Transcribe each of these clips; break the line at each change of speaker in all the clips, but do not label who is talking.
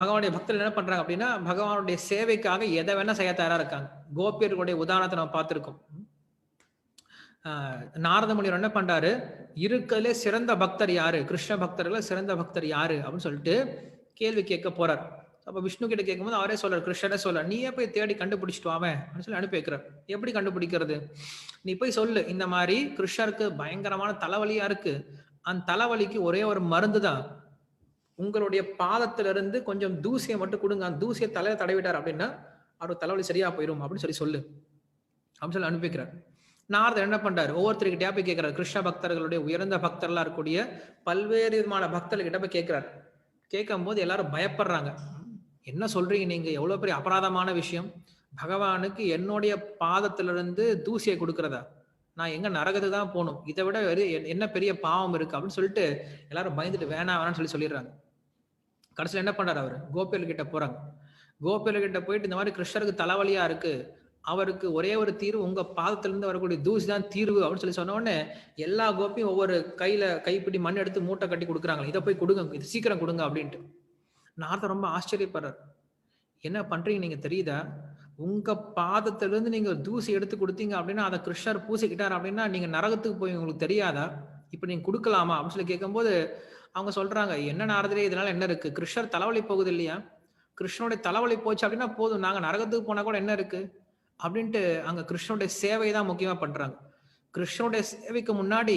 பகவானுடைய பக்தர்கள் என்ன பண்றாங்க அப்படின்னா பகவானுடைய சேவைக்காக எதை வேணா செய்ய தயாரா இருக்காங்க. கோபியர்களுடைய உதாரணத்தை நம்ம பார்த்திருக்கோம். நாரத முனிவர் என்ன பண்றாரு? இருக்கலே சிறந்த பக்தர் யாரு? கிருஷ்ண பக்தர்கள சிறந்த பக்தர் யாரு? அப்படின்னு சொல்லிட்டு கேள்வி கேட்க போறார். அப்ப விஷ்ணு கிட்ட கேட்கும்போது அவரே சொல்றாரு கிருஷ்ணனே சொல்ற நீயே போய் தேடி கண்டுபிடிச்சிட்டு வாவேன் அப்படின்னு சொல்லி அனுப்பி வைக்கிறார். எப்படி கண்டுபிடிக்கிறது? நீ போய் சொல்லு இந்த மாதிரி கிருஷ்ணருக்கு பயங்கரமான தலைவலியா இருக்கு. அந்த தலைவலிக்கு ஒரே ஒரு மருந்து தான் உங்களுடைய பாதத்திலிருந்து கொஞ்சம் தூசியை மட்டும் கொடுங்க. அந்த தூசியை தலையில தடவிட்டார் அப்படின்னா அவர் தலைவலி சரியா போயிடும் அப்படின்னு சொல்லி சொல்லு. அப்படின்னு சொல்லி அனுப்பிக்கிறார். நாரதர் என்ன பண்றாரு? ஒவ்வொருத்தருக்கிட்டயா போய் கேட்கிறார். கிருஷ்ண பக்தர்களுடைய உயர்ந்த பக்தர்களா இருக்கக்கூடிய பல்வேறு விதமான பக்தர்கிட்ட போய் கேட்கிறார். கேட்கும் போது எல்லாரும் பயப்படுறாங்க. என்ன சொல்றீங்க நீங்க? எவ்வளவு பெரிய அபராதமான விஷயம். பகவானுக்கு என்னுடைய பாதத்திலிருந்து தூசியை கொடுக்கறதா? நான் எங்க நரகத்துக்கு தான் போகணும். இதை விட எ- என்ன பெரிய பாவம் இருக்கு அப்படின்னு சொல்லிட்டு எல்லாரும் பயந்துட்டு வேணாம் வேணாம்னு சொல்லி சொல்லிடுறாங்க. கடைசியில் என்ன பண்றாரு அவர்? கோபியல் கிட்ட போறாங்க. கோபியல் கிட்ட போயிட்டு இந்த மாதிரி கிருஷ்ணருக்கு தலைவலியா இருக்கு. அவருக்கு ஒரே ஒரு தீர்வு உங்க பாதத்திலிருந்து வரக்கூடிய தூசி தான் தீர்வு அப்படின்னு சொல்லி சொன்ன உடனே எல்லா கோபியும் ஒவ்வொரு கையில கைப்பிடி மண் எடுத்து மூட்டை கட்டி கொடுக்குறாங்க. இதை போய் கொடுங்க. இது சீக்கிரம் கொடுங்க அப்படின்ட்டு. நார்த்த ரொம்ப ஆச்சரியப்படுறார். என்ன பண்றீங்க நீங்க தெரியுதா? உங்க பாதத்திலிருந்து நீங்க தூசி எடுத்து கொடுத்தீங்க அப்படின்னா அதை கிருஷ்ணர் பூசிக்கிட்டார் அப்படின்னா நீங்க நரகத்துக்கு போய் உங்களுக்கு தெரியாதா? இப்ப நீங்க கொடுக்கலாமா அப்படின்னு சொல்லி கேட்கும்போது அவங்க சொல்றாங்க என்ன நாரதரே இதனால என்ன இருக்கு? கிருஷ்ணர் தலைவலி போகுது இல்லையா? கிருஷ்ணனுடைய தலைவலி போச்சு அப்படின்னா போதும். நாங்க நரகத்துக்கு போனா கூட என்ன இருக்கு? அப்படின்ட்டு அங்க கிருஷ்ணனுடைய சேவை தான் முக்கியமா பண்றாங்க. கிருஷ்ணனுடைய சேவைக்கு முன்னாடி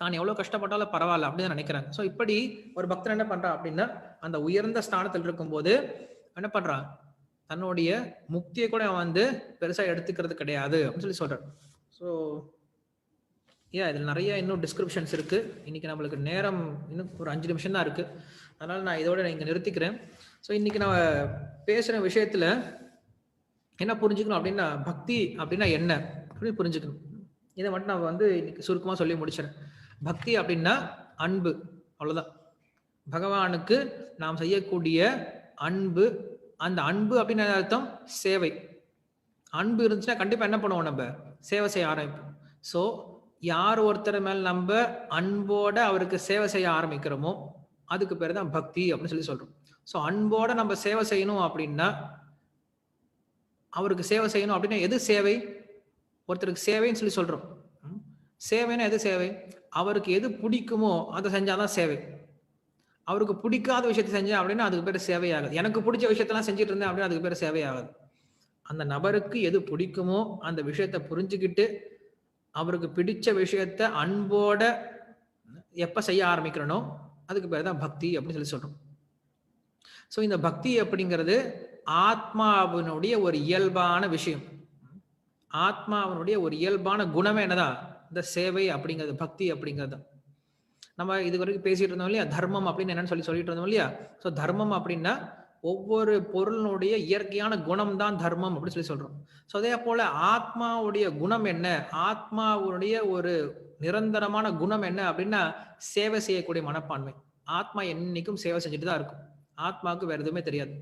தான் எவ்வளவு கஷ்டப்பட்டாலும் பரவாயில்ல அப்படின்னு நினைக்கிறாங்க. சோ இப்படி ஒரு பக்தர் என்ன பண்றான் அப்படின்னா அந்த உயர்ந்த ஸ்தானத்தில் இருக்கும்போது என்ன பண்றான்? தன்னுடைய முக்தியை கூட அவன் வந்து பெருசா எடுத்துக்கிறது கிடையாது அப்படின்னு சொல்லி சொல்றான். ஸோ ஏன்? இதில் நிறைய இன்னும் டிஸ்கிரிப்ஷன்ஸ் இருக்குது இன்றைக்கி நம்மளுக்கு நேரம் இன்னும் ஒரு அஞ்சு நிமிஷம் தான் இருக்குது அதனால் நான் இதோட நான் நிறுத்திக்கிறேன். ஸோ இன்றைக்கி நான் பேசுகிற விஷயத்தில் என்ன புரிஞ்சுக்கணும் அப்படின்னா பக்தி அப்படின்னா என்ன? அப்படின்னு புரிஞ்சுக்கணும். இதை மட்டும் நான் வந்து இன்னைக்கு சுருக்கமாக சொல்லி முடிச்சிடறேன் பக்தி அப்படின்னா அன்பு. அவ்வளோதான் பகவானுக்கு நாம் செய்யக்கூடிய அன்பு அந்த அன்பு அப்படின்னு அர்த்தம்? சேவை. அன்பு இருந்துச்சுன்னா கண்டிப்பாக என்ன பண்ணுவோம் நம்ம? சேவை செய்ய ஆரம்பிப்போம். ஸோ யார் ஒருத்தர் மேல் நம்ம அன்போட அவருக்கு சேவை செய்ய ஆரம்பிக்கிறோமோ அதுக்கு பேர் தான் பக்தி அப்படின்னு சொல்லி சொல்றோம். ஸோ அன்போட நம்ம சேவை செய்யணும் அப்படின்னா அவருக்கு சேவை செய்யணும் அப்படின்னா எது சேவை? ஒருத்தருக்கு சேவைன்னு சொல்லி சொல்றோம். ம்? சேவைன்னா எது சேவை? அவருக்கு எது பிடிக்குமோ அதை செஞ்சாதான் சேவை. அவருக்கு பிடிக்காத விஷயத்தை செஞ்சேன் அப்படின்னா அதுக்கு பேர் சேவை ஆகுது. எனக்கு பிடிச்ச விஷயத்தெல்லாம் செஞ்சுட்டு இருந்தேன் அப்படின்னா அதுக்கு பேர் சேவை ஆகுது. அந்த நபருக்கு எது பிடிக்குமோ அந்த விஷயத்த புரிஞ்சுக்கிட்டு அவருக்கு பிடிச்ச விஷயத்த அன்போட எப்ப செய்ய ஆரம்பிக்கிறனோ அதுக்கு பேர் தான் பக்தி அப்படின்னு சொல்லி சொல்றோம். ஸோ இந்த பக்தி அப்படிங்கிறது ஆத்மாவினுடைய ஒரு இயல்பான விஷயம். ஆத்மாவினுடைய ஒரு இயல்பான குணமே என்னதான் இந்த சேவை அப்படிங்கிறது பக்தி அப்படிங்கிறது. நம்ம இது வரைக்கும் பேசிட்டு இருந்தோம் இல்லையா? தர்மம் அப்படின்னு என்னன்னு சொல்லி சொல்லிட்டு இருந்தோம் இல்லையா? ஸோ தர்மம் அப்படின்னா ஒவ்வொரு பொருளினுடைய இயற்கையான குணம் தான் தர்மம் அப்படின்னு சொல்லி சொல்றோம். ஸோ அதே போல ஆத்மாவுடைய குணம் என்ன? ஆத்மாவுடைய ஒரு நிரந்தரமான குணம் என்ன அப்படின்னா சேவை செய்யக்கூடிய மனப்பான்மை. ஆத்மா என்னைக்கும் சேவை செஞ்சுட்டு தான் இருக்கும். ஆத்மாவுக்கு வேற எதுவுமே தெரியாது.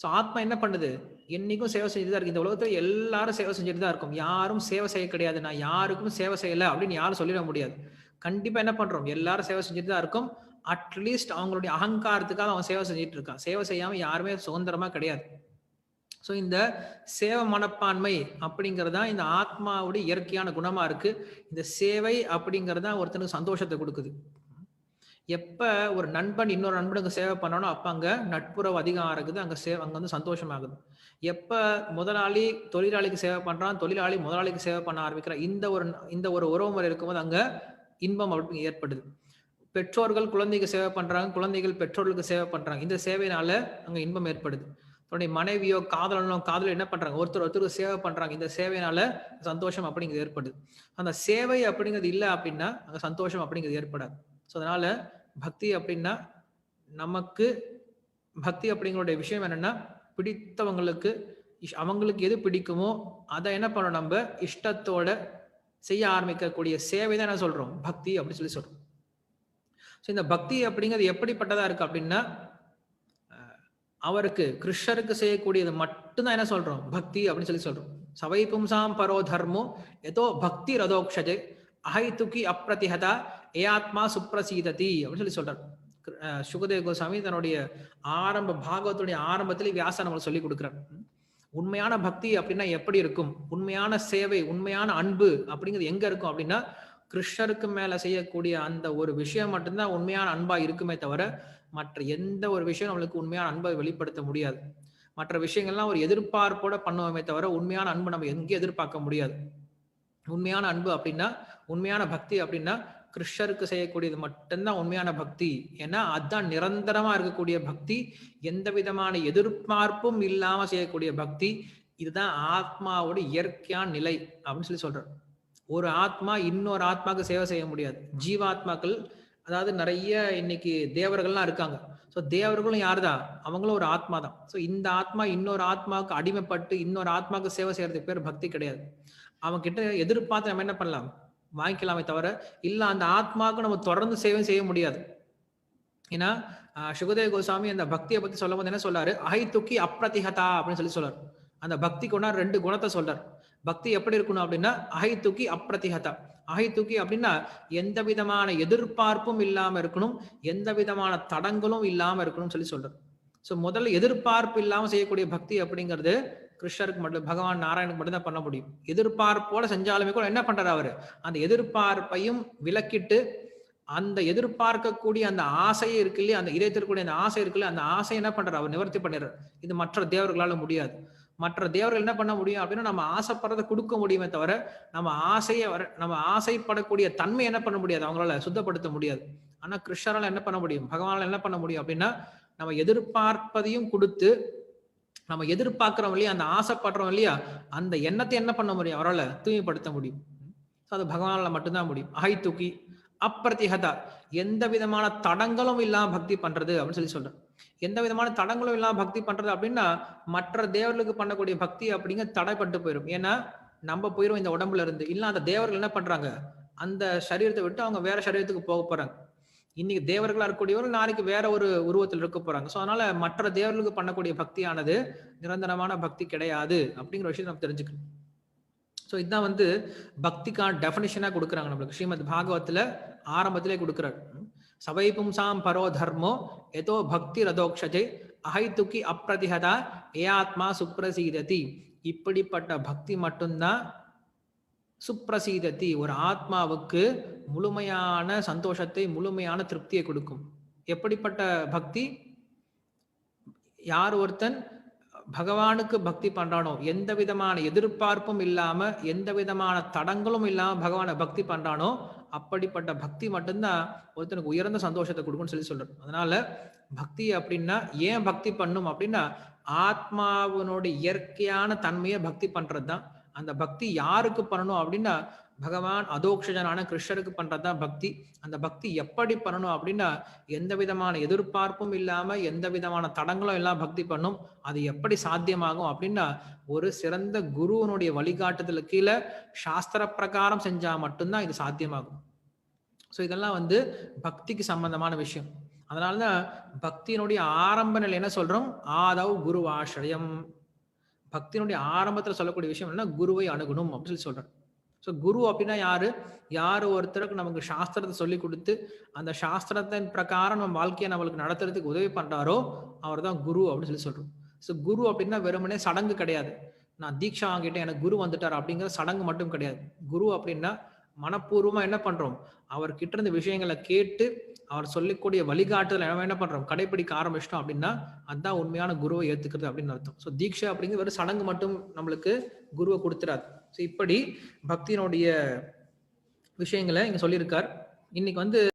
ஸோ ஆத்மா என்ன பண்ணுது? என்னைக்கும் சேவை செஞ்சுட்டு தான் இருக்கு. இந்த உலகத்துல எல்லாரும் சேவை செஞ்சுட்டு தான் இருக்கும். யாரும் சேவை செய்ய கிடையாது. நான் யாருக்கும் சேவை செய்யலை அப்படின்னு யாரும் சொல்லிட முடியாது. கண்டிப்பா என்ன பண்றோம்? எல்லாரும் சேவை செஞ்சுட்டு தான் இருக்கும். அட்லீஸ்ட் அவங்களுடைய அகங்காரத்துக்காக அவன் சேவை செஞ்சுட்டு இருக்கான் சேவை செய்யாம யாருமே சுதந்திரமா கிடையாது. ஸோ இந்த சேவை மனப்பான்மை அப்படிங்கிறது தான் இந்த ஆத்மாவுடைய இயற்கையான குணமா இருக்கு. இந்த சேவை அப்படிங்கிறது தான் ஒருத்தனுக்கு சந்தோஷத்தை கொடுக்குது. எப்ப ஒரு நண்பன் இன்னொரு நண்பனுக்கு சேவை பண்ணணும் அப்ப அங்க நட்புறவு அதிகம் இருக்குது அங்க சேவை அங்க வந்து சந்தோஷமாகுது. எப்ப முதலாளி தொழிலாளிக்கு சேவை பண்றான் தொழிலாளி முதலாளிக்கு சேவை பண்ண ஆரம்பிக்கிறான் இந்த ஒரு இந்த ஒரு உறவு முறை இருக்கும்போது அங்க இன்பம் அப்படி ஏற்படுது. பெற்றோர்கள் குழந்தைக்கு சேவை பண்றாங்க குழந்தைகள் பெற்றோர்களுக்கு சேவை பண்றாங்க. இந்த சேவையினால அங்க இன்பம் ஏற்படுது. தன்னுடைய மனைவியோ காதலனோ காதலோ என்ன பண்றாங்க? ஒருத்தர் ஒருத்தருக்கு சேவை பண்றாங்க. இந்த சேவையினால சந்தோஷம் அப்படிங்கிறது ஏற்படுது. அந்த சேவை அப்படிங்கிறது இல்லை அப்படின்னா அங்க சந்தோஷம் அப்படிங்கிறது ஏற்படாது. ஸோ அதனால பக்தி அப்படின்னா நமக்கு பக்தி அப்படிங்கிற விஷயம் என்னன்னா பிடித்தவங்களுக்கு அவங்களுக்கு எது பிடிக்குமோ அதை என்ன பண்ணணும் நம்ம? இஷ்டத்தோட செய்ய ஆரம்பிக்கக்கூடிய சேவை தான் என்ன சொல்றோம்? பக்தி அப்படின்னு சொல்லி சொல்றோம். ஸோ இந்த பக்தி அப்படிங்கிறது எப்படிப்பட்டதா இருக்கு அப்படின்னா அவருக்கு கிருஷ்ணருக்கு செய்யக்கூடியது மட்டும்தான் என்ன சொல்றோம்? பக்தி அப்படின்னு சொல்லி சொல்றோம். சவை பும்சாம் பரோ தர்மோ ஏதோ பக்தி ரதோக்ஷஜே துக்கி அப்ரதிஹதா ஏ ஆத்மா சுப்ரசீததி அப்படின்னு சொல்லி சொல்றார். சுகதேவ கோசாமி தன்னுடைய ஆரம்ப பாகவத்துடைய ஆரம்பத்திலே வியாச நம்மளுக்கு சொல்லி கொடுக்குறார். உண்மையான பக்தி அப்படின்னா எப்படி இருக்கும்? உண்மையான சேவை உண்மையான அன்பு அப்படிங்கிறது எங்க இருக்கும் அப்படின்னா கிருஷ்ணருக்கு மேல செய்யக்கூடிய அந்த ஒரு விஷயம் மட்டும்தான் உண்மையான அன்பா இருக்குமே தவிர மற்ற எந்த ஒரு விஷயம் நம்மளுக்கு உண்மையான அன்பை வெளிப்படுத்த முடியாது. மற்ற விஷயங்கள்லாம் ஒரு எதிர்பார்ப்போட பண்ணுவோமே தவிர உண்மையான அன்பு நம்ம எங்கேயும் எதிர்பார்க்க முடியாது. உண்மையான அன்பு அப்படின்னா உண்மையான பக்தி அப்படின்னா கிருஷ்ணருக்கு செய்யக்கூடியது மட்டும்தான் உண்மையான பக்தி. ஏன்னா அதுதான் நிரந்தரமா இருக்கக்கூடிய பக்தி. எந்த விதமான எதிர்பார்ப்பும் இல்லாம செய்யக்கூடிய பக்தி. இதுதான் ஆத்மாவோட இயற்கையான நிலை அப்படின்னு சொல்லி சொல்றேன் ஒரு ஆத்மா இன்னொரு ஆத்மாவுக்கு சேவை செய்ய முடியாது. ஜீவாத்மாக்கள் அதாவது நிறைய இன்னைக்கு தேவர்கள்லாம் இருக்காங்க. ஸோ தேவர்களும் யாருதான் அவங்களும் ஒரு ஆத்மா தான் ஸோ இந்த ஆத்மா இன்னொரு ஆத்மாவுக்கு அடிமைப்பட்டு இன்னொரு ஆத்மாவுக்கு சேவை செய்யறதுக்கு பேர் பக்தி கிடையாது. அவங்க கிட்ட எதிர்பார்த்து நம்ம என்ன பண்ணலாம்? வாங்கிக்கலாமே தவிர இல்லை அந்த ஆத்மாவுக்கு நம்ம தொடர்ந்து சேவை செய்ய முடியாது. ஏன்னா சுகதேவ கோசாமி அந்த பக்தியை பத்தி சொல்லும் போது என்ன சொல்றாரு? அகை துக்கி அப்ரதிகதா அப்படின்னு சொல்லி சொல்றாரு. அந்த பக்தி கொண்டா ரெண்டு குணத்தை சொல்றார். பக்தி எப்படி இருக்கணும் அப்படின்னா அகை தூக்கி அப்ரதிகதா அகை தூக்கி அப்படின்னா எந்த விதமான எதிர்பார்ப்பும் இல்லாம இருக்கணும் எந்த விதமான தடங்களும் இல்லாம இருக்கணும்னு சொல்லி சொல்றது. ஸோ முதல்ல எதிர்பார்ப்பு இல்லாம செய்யக்கூடிய பக்தி அப்படிங்கிறது கிருஷ்ணருக்கு மட்டும் பகவான் நாராயணுக்கு மட்டும் தான் பண்ண முடியும். எதிர்பார்ப்போட செஞ்சாலுமே கூட என்ன பண்றாரு அவரு? அந்த எதிர்பார்ப்பையும் விலக்கிட்டு அந்த எதிர்பார்க்கக்கூடிய அந்த ஆசையே இருக்கு இல்லையா? அந்த இதயத்திற்குரிய அந்த ஆசை இருக்கு இல்லையா? அந்த ஆசை என்ன பண்றாரு? அவர் நிவர்த்தி பண்ணிடுறாரு. இது மற்ற தேவர்களால முடியாது. மற்ற தேவர்கள் என்ன பண்ண முடியும் அப்படின்னா நம்ம ஆசைப்படுறதை கொடுக்க முடியுமே தவிர நம்ம ஆசையை வர நம்ம ஆசைப்படக்கூடிய தன்மை என்ன பண்ண முடியாது? அவங்களால சுத்தப்படுத்த முடியாது. ஆனா கிருஷ்ணரால் என்ன பண்ண முடியும்? பகவானால் என்ன பண்ண முடியும் அப்படின்னா நம்ம எதிர்பார்ப்பதையும் கொடுத்து நம்ம எதிர்பார்க்கிறோம் இல்லையா அந்த ஆசைப்படுறோம் இல்லையா அந்த எண்ணத்தை என்ன பண்ண முடியும்? அவரால் தூய்மைப்படுத்த முடியும். ஸோ அது பகவானால் மட்டும்தான் முடியும். அகை தூக்கி அப்பிரத்திகதா எந்த விதமான தடங்களும் இல்லாம பக்தி பண்றது அப்படின்னு சொல்லி சொல்றேன் எந்த விதமான தடங்களும் இல்லாம பக்தி பண்றது அப்படின்னா மற்ற தேவர்களுக்கு பண்ணக்கூடிய பக்தி அப்படிங்க தடைப்பட்டு போயிடும் ஏன்னா நம்ம போயிரும் இந்த உடம்புல இருந்து. இல்ல அந்த தேவர்கள் என்ன பண்றாங்க? அந்த சரீரத்தை விட்டு அவங்க வேற சரீரத்துக்கு போக போறாங்க. இன்னைக்கு தேவர்களா இருக்கக்கூடியவர்கள் நாளைக்கு வேற ஒரு உருவத்தில் இருக்க போறாங்க. ஸோ அதனால மற்ற தேவர்களுக்கு பண்ணக்கூடிய பக்தியானது நிரந்தரமான பக்தி கிடையாது அப்படிங்கிற விஷயத்தை நம்ம தெரிஞ்சுக்கணும். ஸோ இதுதான் வந்து பக்திக்கான டெஃபினிஷனாக கொடுக்குறாங்க நம்மளுக்கு. ஸ்ரீமத் பாகவத்தில் ஆரம்பத்திலே கொடுக்குறாரு. சபை பும்சாம் பரோ தர்மோ எதோ பக்தி ரதோக்ஷஜை அஹைத்துக்கி அப்ரதிஹதா ஏ ஆத்மா சுப்ரசீததி இப்படிப்பட்ட பக்தி மட்டும்தான் சுப்ரசீதத்தி ஒரு ஆத்மாவுக்கு முழுமையான சந்தோஷத்தை முழுமையான திருப்தியை கொடுக்கும். எப்படிப்பட்ட பக்தி? யார் ஒருத்தன் பகவானுக்கு பக்தி பண்றானோ எந்த விதமான எதிர்பார்ப்பும் இல்லாம எந்த விதமான தடங்களும் இல்லாம பகவானை பக்தி பண்றானோ அப்படிப்பட்ட பக்தி மட்டும்தான் ஒருத்தனுக்கு உயர்ந்த சந்தோஷத்தை கொடுக்கும்னு சொல்லி சொல்றாரு. அதனால பக்தி அப்படின்னா ஏன் பக்தி பண்ணும் அப்படின்னா ஆத்மாவினோட இயற்கையான தன்மையை பக்தி பண்றது தான் அந்த பக்தி யாருக்கு பண்ணணும் அப்படின்னா பகவான் அதோக்ஷஜனான கிருஷ்ணருக்கு பண்றதுதான் பக்தி. அந்த பக்தி எப்படி பண்ணணும் அப்படின்னா எந்த விதமான எதிர்பார்ப்பும் இல்லாம எந்த விதமான தடங்களும் இல்லாம பக்தி பண்ணும். அது எப்படி சாத்தியமாகும் அப்படின்னா ஒரு சிறந்த குருவனுடைய வழிகாட்டுதலுக்கு கீழே சாஸ்திர பிரகாரம் செஞ்சா மட்டும்தான் இது சாத்தியமாகும். ஸோ இதெல்லாம் வந்து பக்திக்கு சம்பந்தமான விஷயம். அதனாலதான் பக்தியினுடைய ஆரம்ப நிலை என்ன சொல்றோம்? ஆதவ் குரு ஆசிரியம். பக்தியினுடைய ஆரம்பத்தில் சொல்லக்கூடிய விஷயம் என்ன குருவை அணுகணும் அப்படின்னு சொல்லி சொல்றேன் ஸோ குரு அப்படின்னா யாரு? யார் ஒருத்தருக்கு நமக்கு சாஸ்திரத்தை சொல்லி கொடுத்து அந்த சாஸ்திரத்தின் பிரகாரம் நம்ம வாழ்க்கையை நம்மளுக்கு நடத்துறதுக்கு உதவி பண்றாரோ அவர் தான் குரு அப்படின்னு சொல்லி சொல்றோம். ஸோ குரு அப்படின்னா வெறுமனே சடங்கு கிடையாது. நான் தீட்சா வாங்கிட்டேன் எனக்கு குரு வந்துட்டார் அப்படிங்கிற சடங்கு மட்டும் கிடையாது. குரு அப்படின்னா மனப்பூர்வமா என்ன பண்றோம்? அவர் கிட்ட இருந்த விஷயங்களை கேட்டு அவர் சொல்லக்கூடிய வழிகாட்டுதல் நம்ம என்ன பண்றோம்? கடைபிடிக்க ஆரம்பிச்சிட்டோம் அப்படின்னா அதுதான் உண்மையான குருவை ஏத்துக்கிறது அப்படின்னு அர்த்தம். ஸோ தீட்சா அப்படிங்கிறது வெறும் சடங்கு மட்டும் நம்மளுக்கு குருவை கொடுத்துறாது. ஸோ இப்படி பக்தியினுடைய விஷயங்களை இங்க சொல்லியிருக்கார். இன்னைக்கு வந்து